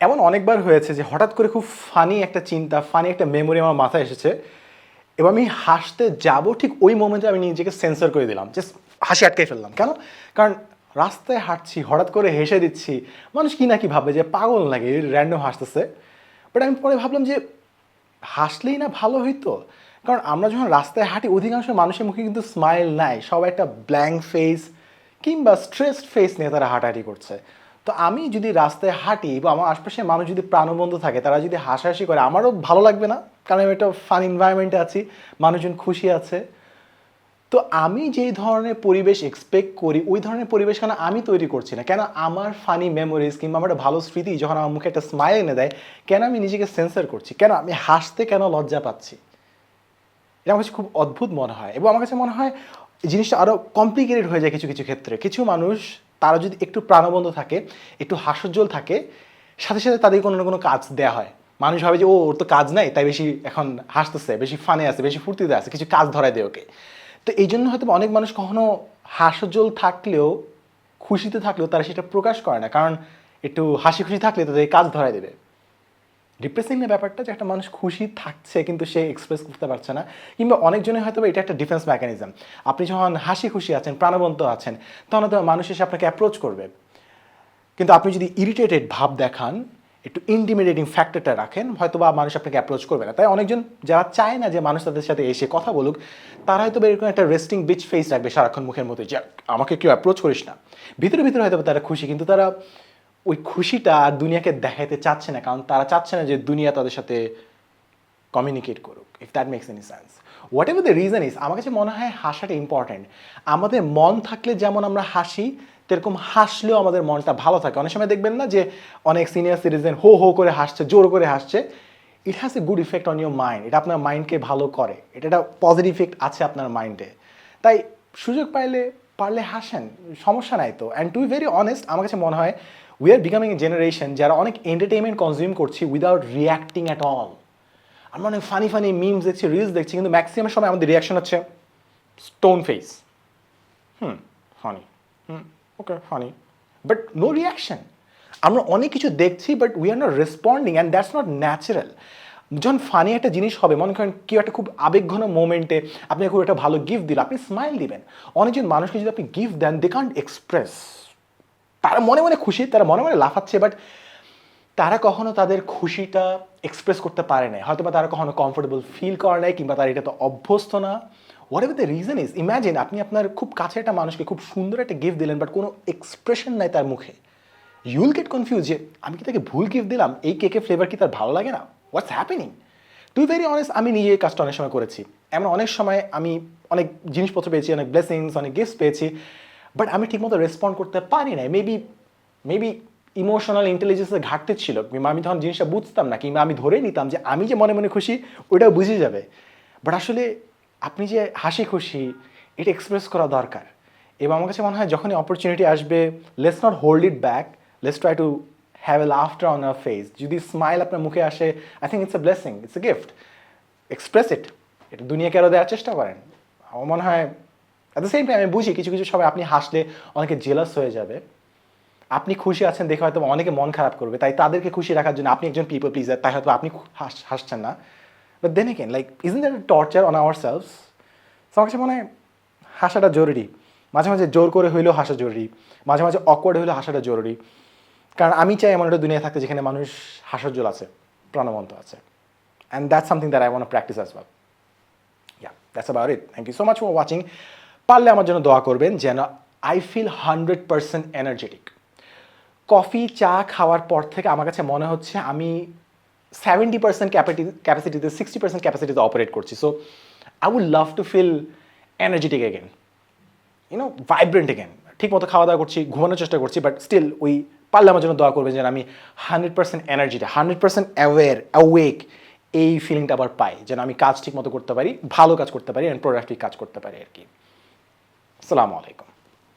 এমন অনেকবার হয়েছে যে হঠাৎ করে খুব ফানি একটা চিন্তা ফানি একটা মেমোরি আমার মাথায় এসেছে এবং আমি হাসতে যাব ঠিক ওই মোমেন্টে আমি নিজেকে সেন্সর করে দিলাম। জাস্ট হাসি আটকে ফেললাম। কেন? কারণ রাস্তায় হাঁটছি, হঠাৎ করে হেসে দিচ্ছি, মানুষ কি না কি ভাবে যে পাগল লাগে র্যান্ডম হাসতেছে। বাট আমি পরে ভাবলাম যে হাসলেই না ভালো হইতো। কারণ আমরা যখন রাস্তায় হাঁটি, অধিকাংশ মানুষের মুখে কিন্তু স্মাইল নাই। সবাই একটা ব্ল্যাঙ্ক ফেস কিংবা স্ট্রেসড ফেস নিয়ে তারা হাঁটাহাঁটি করছে। তো আমি যদি রাস্তায় হাঁটি বা আমার আশপাশের মানুষ যদি প্রাণবন্ধ থাকে, তারা যদি হাসাহাসি করে, আমারও ভালো লাগবে না। কারণ আমি একটা ফান এনভায়রনমেন্টে আছি, মানুষজন খুশি আছে। তো আমি যেই ধরনের পরিবেশ এক্সপেক্ট করি, ওই ধরনের পরিবেশ কেন আমি তৈরি করছি না? কেন আমার ফানি মেমোরিজ কিংবা আমার ভালো স্মৃতি যখন আমার মুখে একটা স্মাইল এনে দেয়, কেন আমি নিজেকে সেন্সার করছি? কেন আমি হাসতে কেন লজ্জা পাচ্ছি? এটা আমার কাছে খুব অদ্ভুত মনে হয় এবং আমার কাছে মনে হয় জিনিসটা আরও কমপ্লিকেটেড হয়ে যায় কিছু কিছু ক্ষেত্রে। কিছু মানুষ তারা যদি একটু প্রাণবন্ধ থাকে, একটু হাস্যোজ্জ্বল থাকে, সাথে সাথে তাদের কোনো না কোনো কাজ দেওয়া হয়। মানুষ ভাবে যে, ও, ওর তো কাজ নাই, তাই বেশি এখন হাসতেছে, বেশি ফানে আছে, বেশি ফুর্তিতে আছে, কিছু কাজ ধরায় দেয় ওকে। তো এই জন্য হয়তো অনেক মানুষ কখনো হাস্যোজ্জ্বল থাকলেও, খুশিতে থাকলেও তারা সেটা প্রকাশ করে না। কারণ একটু হাসি খুশি থাকলে তাদের কাজ ধরায় দেবে। ডিপ্রেসিং ব্যাপারটা যে একটা মানুষ খুশি থাকছে কিন্তু সে এক্সপ্রেস করতে পারছে না, কিংবা অনেকজনের হয়তো এটা একটা ডিফেন্স মেকানিজম আপনি যখন হাসি খুশি আছেন, প্রাণবন্ত আছেন, তখন হয়তো মানুষ এসে আপনাকে অ্যাপ্রোচ করবে। কিন্তু আপনি যদি ইরিটেটেড ভাব দেখান, একটু ইন্টিমিডেটিং ফ্যাক্টরটা রাখেন হয়তো বা মানুষ আপনাকে অ্যাপ্রোচ করবে না। তাই অনেকজন যারা চায় না যে মানুষ তাদের সাথে এসে কথা বলুক, তারা হয়তো এরকম একটা রেস্টিং বিচ ফেস রাখবে সারাক্ষণ মুখের মধ্যে যে, আমাকে কেউ অ্যাপ্রোচ করিস না। ভিতরে ভিতরে হয়তো তারা খুশি, কিন্তু তারা ওই খুশিটা আর দুনিয়াকে দেখাতে চাচ্ছে না, কারণ তারা চাচ্ছে না যে দুনিয়া তাদের সাথে কমিউনিকেট করুক if that makes any sense whatever the reason is আমার কাছে মনে হয় হাসাটা ইম্পর্ট্যান্ট আমাদের মন থাকলে যেমন আমরা হাসি, তেরকম হাসলেও আমাদের মনটা ভালো থাকে। অনেক সময় দেখবেন না যে অনেক সিনিয়র সিটিজেন হো হো করে হাসছে, জোর করে হাসছে। It has a good effect on your mind এটা আপনার মাইন্ডকে ভালো করে। এটা একটা পজিটিভ ইফেক্ট আছে আপনার মাইন্ডে তাই সুযোগ পাইলে পারলে হাসেন, সমস্যা নাই তো। অ্যান্ড টু ভেরি অনেস্ট আমার কাছে মনে হয় we are becoming a generation যারা অনেক এন্টারটেনমেন্ট কনজিউম করছি উইদাউট রিয়াক্টিং অ্যাট অল আমরা অনেক ফানি ফানি মিমস দেখছি রিলস দেখছি, কিন্তু ম্যাক্সিমাম সময় আমাদের রিয়াকশন হচ্ছে stone face hmm funny hmm okay funny but no reaction আমরা অনেক কিছু দেখছি but we are not responding and that's not natural যখন ফানি একটা জিনিস হবে, মনে করেন কেউ একটা খুব আবেগঘন মোমেন্টে আপনি খুব একটা ভালো গিফট দিল, আপনি স্মাইল দিবেন। অনেকজন মানুষকে যদি আপনি গিফট দেন দে কান্ট এক্সপ্রেস তারা মনে মনে খুশি, তারা মনে মনে লাফাচ্ছে বাট তারা কখনো তাদের খুশিটা এক্সপ্রেস করতে পারে না হয়তো বা তারা কখনো কমফোর্টেবল ফিল করে নাই, কিংবা তারা এটা তো অভ্যস্ত না। Whatever the reason is imagine আপনি আপনার খুব কাছে একটা মানুষকে খুব সুন্দর একটা গিফট দিলেন বাট কোনো এক্সপ্রেশন নাই তার মুখে। ইউল গেট কনফিউজ যে, আমি কি তাকে ভুল গিফট দিলাম? এই কেকের ফ্লেভার কি তার ভালো লাগে না? What's happening to very honest আমি নিজে এই কাজটা অনেক সময় করেছি। এমন অনেক সময় আমি অনেক জিনিসপত্র পেয়েছি, অনেক ব্লেসিংস অনেক গিফট পেয়েছি বাট আমি ঠিকমতো রেসপন্ড করতে পারি না মেবি মেবি ইমোশনাল ইন্টেলিজেন্সের ঘাটতি ছিল। কিংবা আমি তখন জিনিসটা বুঝতাম না, কিংবা আমি ধরে নিতাম যে আমি যে মনে মনে খুশি, ওইটাও বুঝে যাবে। বাট আসলে আপনি যে হাসি খুশি, এটা এক্সপ্রেস করা দরকার। এবং আমার কাছে মনে হয় যখনই অপরচুনিটি আসবে let's not hold it back let's try to have a laughter on our face যদি স্মাইল আপনার মুখে আসে I think it's a blessing it's a gift express it এটা দুনিয়াকে আরও দেওয়ার চেষ্টা করেন। আমার মনে হয় অ্যাট দ্য সেম টাইম আমি বুঝি, কিছু কিছু সময় আপনি হাসলে অনেকে জেলাস হয়ে যাবে। আপনি খুশি আছেন দেখে হয়তো অনেকে মন খারাপ করবে, তাই তাদেরকে খুশি রাখার জন্য আপনি একজন পিপল প্লিজার তাই হয়তো আপনি হাসছেন না। But then again like isn't that torture on our selves আমার কাছে মনে হয়, হাসাটা জরুরি। মাঝে মাঝে জোর করে হইলেও হাসা জরুরি। মাঝে মাঝে অকওয়ার্ড হইলেও হাসাটা জরুরি। কারণ আমি চাই এমন একটা দুনিয়া থাকতে যেখানে মানুষ হাস্যোজ্জ্বল আছে, প্রাণবন্ত আছে। And that's something that I want practice as well yeah that's about it thank you so much for watching পারলে আমার জন্য দোয়া করবেন যেন I feel hundred percent energetic coffee, চা খাওয়ার পর থেকে আমার কাছে মনে হচ্ছে আমি সেভেন্টি পার্সেন্ট ক্যাপাসিটিতে সিক্সটি পার্সেন্ট ক্যাপাসিটিতে অপারেট করছি। So I would love to feel energetic again you know vibrant again ঠিক মতো খাওয়া দাওয়া করছি, ঘুমানোর চেষ্টা করছি বাট স্টিল ওই পারলে আমার জন্য দোয়া করবেন যেন আমি হান্ড্রেড পার্সেন্ট এনার্জিটা হান্ড্রেড পার্সেন্ট অ্যাওয়ার অ্যাওয়েক এই ফিলিংটা আবার পাই, যেন আমি কাজ ঠিক মতো করতে পারি, ভালো কাজ করতে পারি অ্যান্ড প্রোডাক্টিভ কাজ করতে পারি আর কি। আসসালামু আলাইকুম।